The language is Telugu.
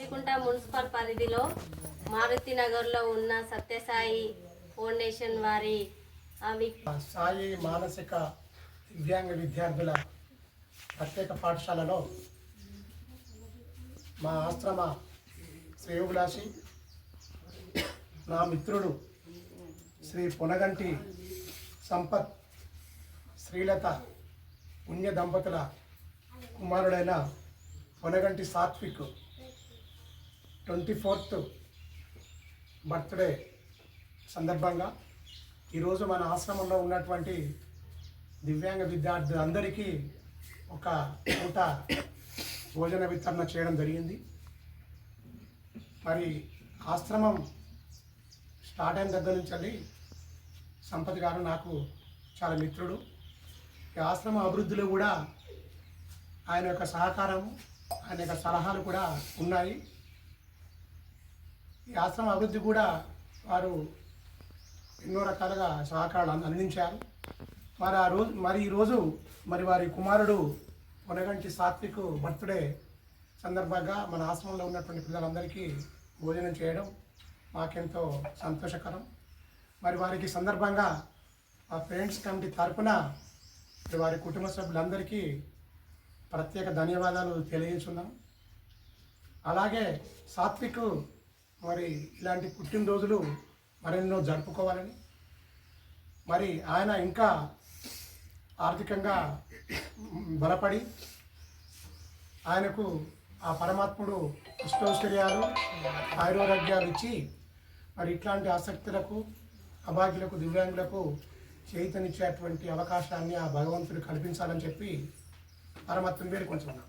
రేకుంట మున్సిపల్ పరిధిలో మారుతి నగర్లో ఉన్న సత్యసాయి ఫౌండేషన్ వారి సాయి మానసిక దివ్యాంగ విద్యార్థుల ప్రత్యేక పాఠశాలలో మా ఆశ్రమ శ్రేయోభిలాషి నా మిత్రుడు శ్రీ పొనగంటి సంపత్ శ్రీలత పుణ్య దంపతుల కుమారుడైన Ponaganti Satvik twenty fourth birthday సందర్భంగా ఈరోజు మన ఆశ్రమంలో ఉన్నటువంటి దివ్యాంగ విద్యార్థులందరికీ ఒక పూట భోజన వితరణ చేయడం జరిగింది. మరి ఆశ్రమం స్టార్ట్ అయిన దగ్గర నుంచి వెళ్ళి సంపత్ గారు నాకు చాలా మిత్రుడు. ఈ ఆశ్రమ అభివృద్ధిలో కూడా ఆయన యొక్క సహకారము ఆయన యొక్క సలహాలు కూడా ఉన్నాయి. ఈ ఆశ్రమ అభివృద్ధి కూడా వారు ఎన్నో రకాలుగా సహకారాలు అందించారు. మరి ఆ రోజు మరి ఈరోజు మరి వారి కుమారుడు కొనగంటి సాత్విక్ బర్త్డే సందర్భంగా మన ఆశ్రమంలో ఉన్నటువంటి పిల్లలందరికీ భోజనం చేయడం మాకెంతో సంతోషకరం. మరి వారికి సందర్భంగా ఆ పేరెంట్స్ కమిటీ తరపున వారి కుటుంబ సభ్యులందరికీ ప్రత్యేక ధన్యవాదాలు తెలియజేస్తున్నాం. అలాగే సాత్విక్ మరి ఇలాంటి పుట్టినరోజులు మరెన్నో జరుపుకోవాలని. మరి ఆయన ఇంకా ఆర్థికంగా బలపడి ఆయనకు ఆ పరమాత్ముడు అష్టౌశ్వర్యాలు ఆయురోగ్యాలు ఇచ్చి మరి ఇట్లాంటి ఆసక్తులకు అభాగ్యులకు దివ్యాంగులకు చేతనిచ్చేటువంటి అవకాశాన్ని ఆ భగవంతుడు కల్పించాలని చెప్పి పరమాత్మ ఉన్నాం